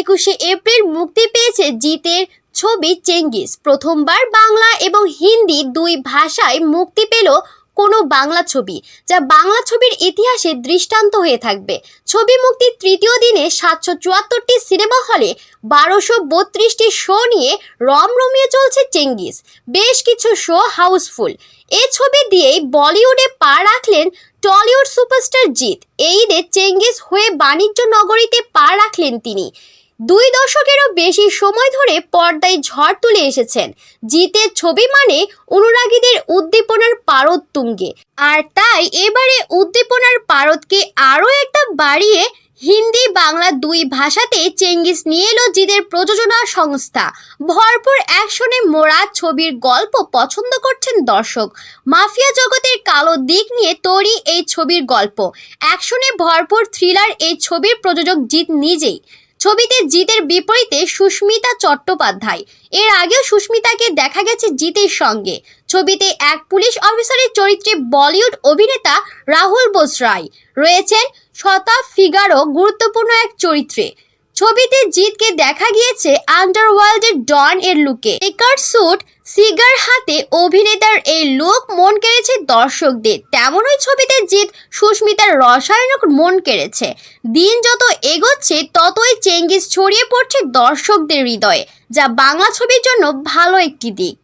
একুশে এপ্রিল মুক্তি পেয়েছে জিতের ছবি চেঙ্গিস। প্রথমবার বাংলা এবং হিন্দি দুই ভাষায় মুক্তি পেল কোনো বাংলা ছবি, যা বাংলা ছবির ইতিহাসে দৃষ্টান্ত হয়ে থাকবে। ছবি মুক্তির তৃতীয় দিনে সাতশো চুয়াত্তরটি সিনেমা হলে বারোশো বত্রিশটি শো নিয়ে রমরমিয়ে চলছে চেঙ্গিস। বেশ কিছু শো হাউসফুল। এ ছবি দিয়েই বলিউডে পা রাখলেন টলিউড সুপারস্টার জিৎ। এই চেঙ্গিস হয়ে বাণিজ্য নগরীতে পা রাখলেন তিনি। দুই দশকেরও বেশি সময় ধরে পর্দায় ঝড় তুলে এসেছেন। জিতের ছবি মানে অনুরাগীদের উদ্দীপনার পারদ তুঙ্গে। আর তাই এবারে উদ্দীপনার পারদকে আরও একটা বাড়িয়ে হিন্দি বাংলা দুই ভাষাতে চেঙ্গিস নিয়ে এলো জিদের প্রযোজনা সংস্থা। ভরপুর অ্যাকশনে মোড়া ছবির গল্প পছন্দ করছেন দর্শক। মাফিয়া জগতের কালো দিক নিয়ে তৈরি এই ছবির গল্প। অ্যাকশনে ভরপুর থ্রিলার এই ছবির প্রযোজক জিত নিজেই। ছবিতে জিতের বিপরীতে সুস্মিতা চট্টোপাধ্যায়। এর আগেও সুস্মিতাকে দেখা গেছে জিতের সঙ্গে। ছবিতে এক পুলিশ অফিসারের চরিত্রে বলিউড অভিনেতা রাহুল বোস রায় রয়েছেন শতা ফিগারও গুরুত্বপূর্ণ এক চরিত্রে। ছবিতে জিতকে দেখা গিয়েছে আন্ডারওয়ার্ল্ডের ডন এর লুকে একার স্যুট সিগার হাতে অভিনেতার এই লুক মন কেড়েছে দর্শকদের। তেমনই ছবিতে জিৎ, সুস্মিতার রসায়নক মন কেড়েছে। দিন যত এগোচ্ছে, ততই চেঙ্গিস ছড়িয়ে পড়ছে দর্শকদের হৃদয়ে, যা বাংলা ছবির জন্য ভালো একটি দিক।